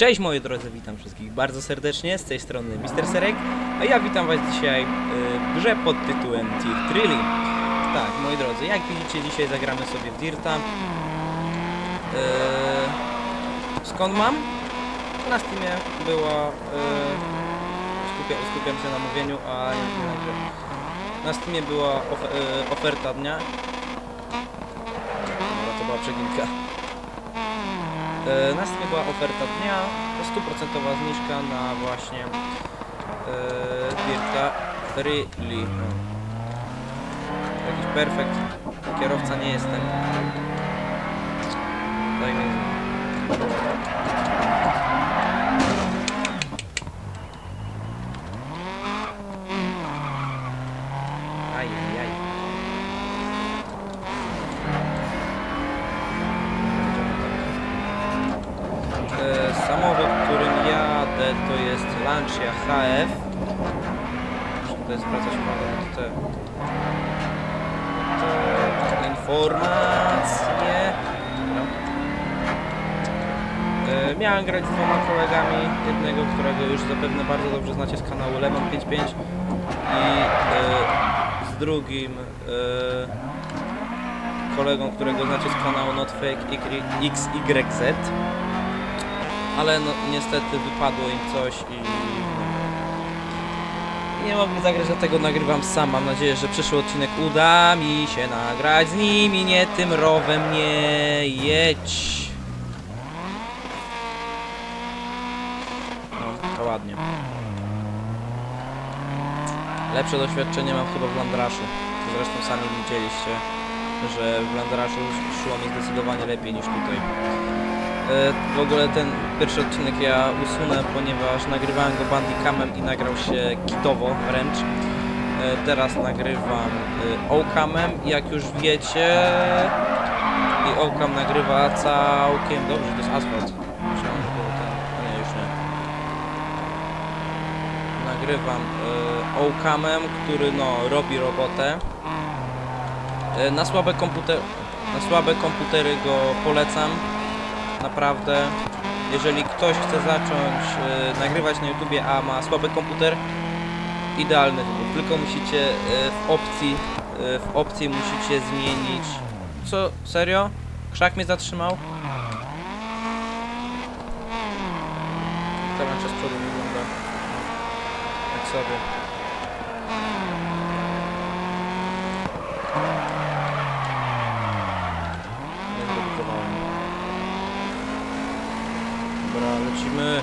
Cześć moi drodzy, witam wszystkich bardzo serdecznie, z tej strony Mister Serek, a ja witam was dzisiaj y, w grze pod tytułem Dirt Trilly. Tak, moi drodzy, jak widzicie dzisiaj zagramy sobie w Dirta. Yy, skąd mam? Na Steamie była... Yy, skupia, skupiam się na mówieniu, a nie na grze. Na Steamie była yy, oferta dnia. Dobra, to była przeginka. E, Na Steamie była oferta dnia, stuprocentowa zniżka na właśnie e, Dirta Really. No. Jakiś perfekt kierowca nie jestem. Tak więc. Ajajaj. E, Samochód, którym jadę, to jest Lancia HF. Muszę tutaj zwracać uwagę na te, informacje. Dobra. E, Miałem grać z dwoma kolegami, jednego, którego już zapewne bardzo dobrze znacie z kanału Lemon55 i e, z drugim e, kolegą, którego znacie z kanału NotFake XYZ ale no, niestety wypadło im coś i nie mogli zagrać, dlatego nagrywam sam. Mam nadzieję, że przyszły odcinek uda mi się nagrać z nimi, nie tym rowem, nie jedź. No, to ładnie. Lepsze doświadczenie mam chyba w Landraszu. Zresztą sami widzieliście, że w Landraszu szło mi zdecydowanie lepiej niż tutaj. E, W ogóle ten pierwszy odcinek ja usunę, ponieważ nagrywałem go bandicamem i nagrał się kitowo wręcz. E, Teraz nagrywam e, Ocamem i jak już wiecie i Ocam nagrywa całkiem dobrze, to jest asfalt. Myślałem, ten, nie już nie. Nagrywam Ocamem, który no robi robotę. Na słabe komputer, na słabe komputery go polecam naprawdę jeżeli ktoś chce zacząć e, nagrywać na YouTubie, a ma słaby komputer, idealny wybór. Tylko musicie e, w opcji e, w opcji musicie zmienić. Co? Serio? Krzak mnie zatrzymał? Lancia z przodu wygląda jak sobie. Nie zredukowałem. Dobra, lecimy.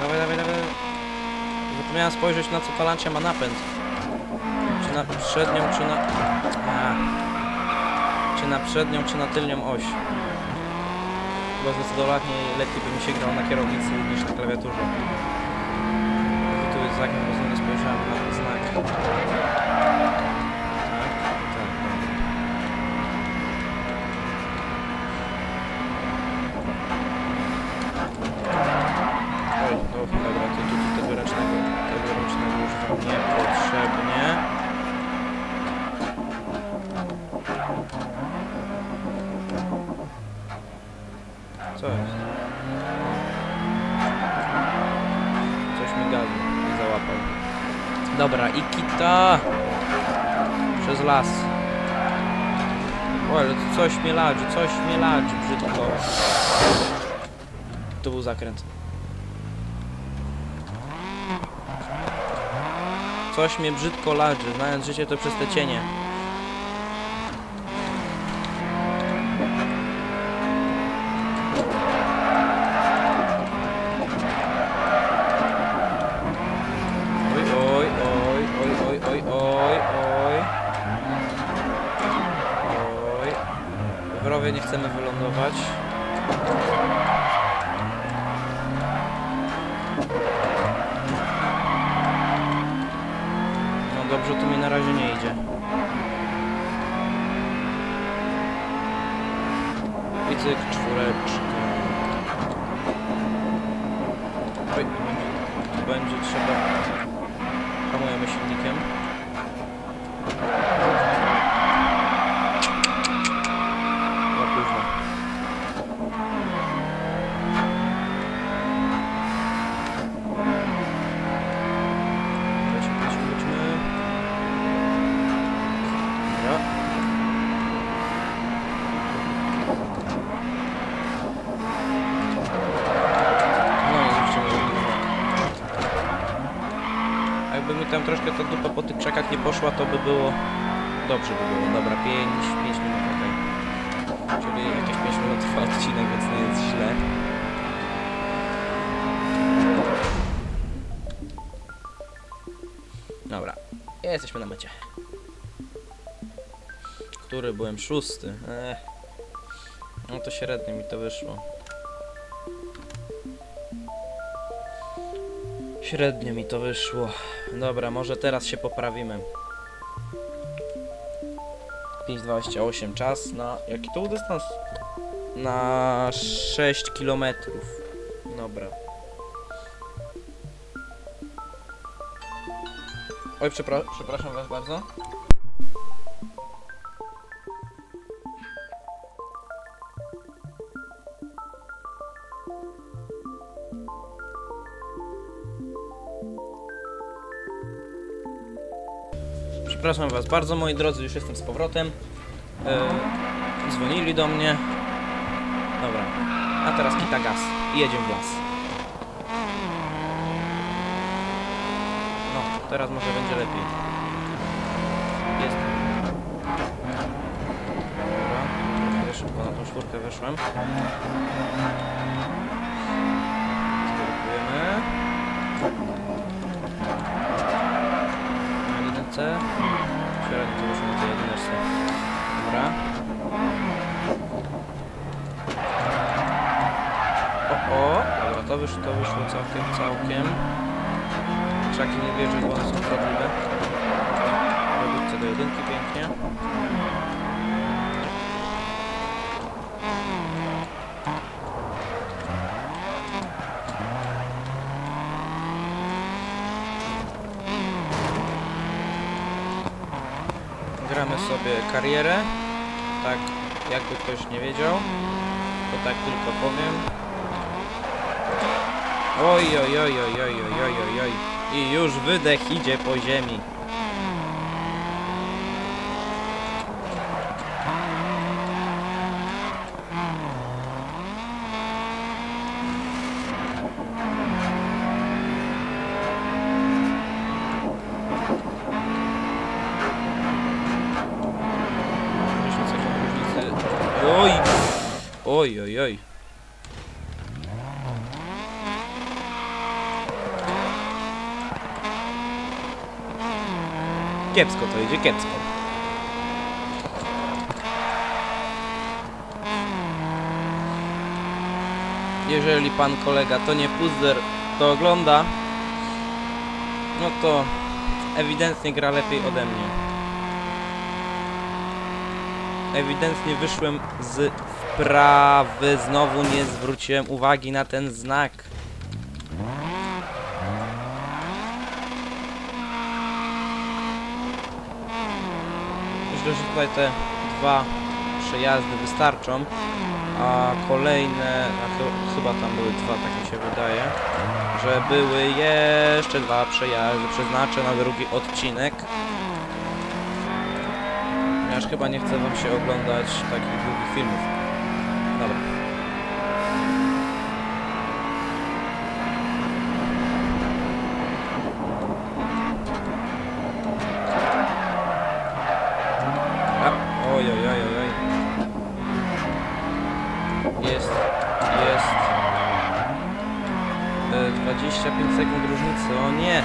Dawaj, dawaj, dawaj. Zapomniałem spojrzeć na co ta lancia ma napęd. Czy na przednią, czy na... A. Czy na przednią, czy na tylnią oś. Bo zdecydowanie lepiej by mi się grał na kierownicy niż na klawiaturze. Tu jest znak, bo nie spojrzałem na znak. Tak, tak, dobra. Oj, no dobra, to tu tego ręcznego, tego ręcznego już wam niepotrzebnie. Co jest? Coś mi gazu nie załapał. Dobra, i kita! Przez las. O, ale to coś mnie ladzi, coś mnie ladzi, brzydko. To był zakręt. Coś mnie brzydko ladzi, znając życie to przez te cienie. Oj, oj, oj, oj, oj, oj, oj, oj. Oj. W rowie nie chcemy wylądować. No dobrze, tu mi na razie nie idzie. I cyk, czwóreczka. Oj, będzie trzeba... Hamujemy silnikiem. Nam troszkę ta dupa po tych krzakach nie poszła, to by było... Dobrze by było. Dobra, 5, 5 minut, okej. Czyli jakieś 5 minut trwa odcinek, więc nie jest źle. Dobra, jesteśmy na mecie. Który byłem szósty? Ech. No to średnio mi to wyszło. Średnio mi to wyszło. Dobra, może teraz się poprawimy. 5,28 czas na... Jaki to dystans? Na 6 km. Dobra. Oj, przepra przepraszam was bardzo. Przepraszam was bardzo, moi drodzy, już jestem z powrotem. E, dzwonili do mnie. Dobra, a teraz kita gaz i jedziemy w las. No, teraz może będzie lepiej. Jest. Dobra, szybko na tą czwórkę weszłem. Skorygujemy. Na jedynce. Średnio to jedyneczce. Dobra. O, o, dobra, to wyszło, to wyszło całkiem, całkiem. Krzaki nie wierzę, bo one są wrodliwe. Redukcja do jedynki pięknie. Gramy sobie karierę. Tak, jakby ktoś nie wiedział. To tak tylko powiem. Oj, oj, oj, oj, oj, oj, oj, oj. I już wydech idzie po ziemi. Dziesięć sekund różnicy. Oj! Oj, oj, oj. Kiepsko to idzie, kiepsko. Jeżeli pan kolega to nie puzder, to ogląda, no to ewidentnie gra lepiej ode mnie. Ewidentnie wyszłem z wprawy, znowu nie zwróciłem uwagi na ten znak. Myślę, że tutaj te dwa przejazdy wystarczą, a kolejne, a chy- chyba tam były dwa, tak mi się wydaje, że były jeszcze dwa przejazdy, przeznaczę na drugi odcinek. Aż chyba nie chcę wam się oglądać takich długich filmów. Dobra. A, oj, oj, oj, oj, oj. Jest, jest. E, 25 sekund różnicy, o nie!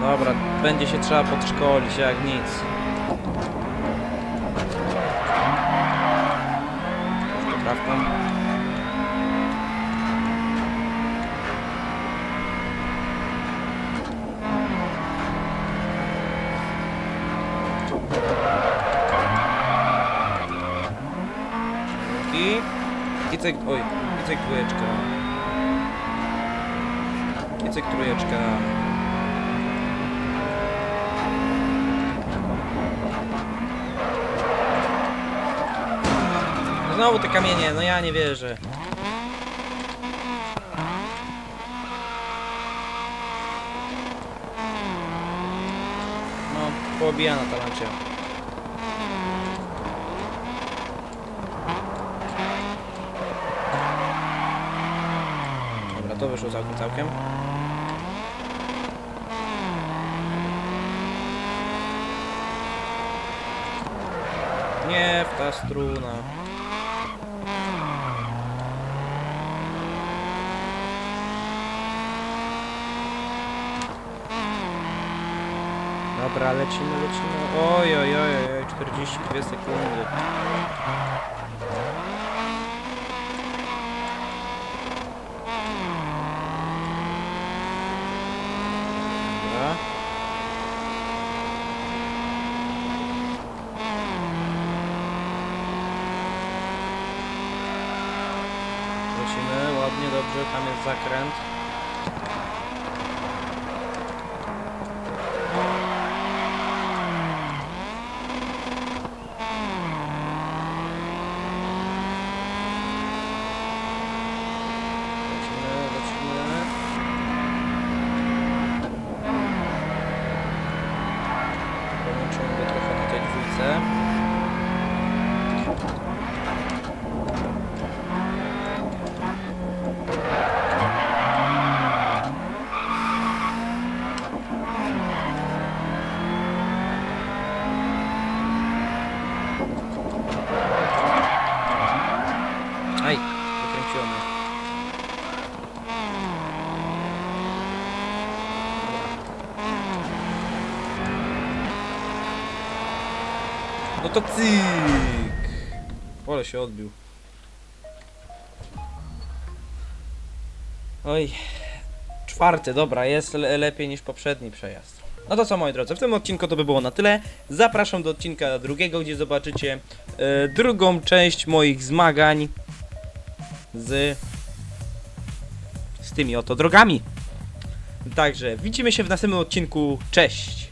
Dobra, będzie się trzeba podszkolić jak nic. Poprawką. I... I cyk... Oj, i cyk dwójeczka. Cyk trójeczka. Znowu te kamienie, no ja nie wierzę. No, poobija na talancie. Dobra, to wyszło całkiem, całkiem. Nie w ta struna. Dobra, lecimy, lecimy. Oj, oj, oj, oj, oj 42 sekundy. Dobra. Lecimy, ładnie, dobrze, tam jest zakręt. Lecimy, lecimy. Połączymy go trochę na tej dwójce. Aj, wykręciło mnie. No to cyk! Się odbił. Oj. Czwarty, dobra, jest le lepiej niż poprzedni przejazd. No to co moi drodzy, w tym odcinku to by było na tyle. Zapraszam do odcinka drugiego, gdzie zobaczycie e, drugą część moich zmagań z z tymi oto drogami. Także widzimy się w następnym odcinku. Cześć!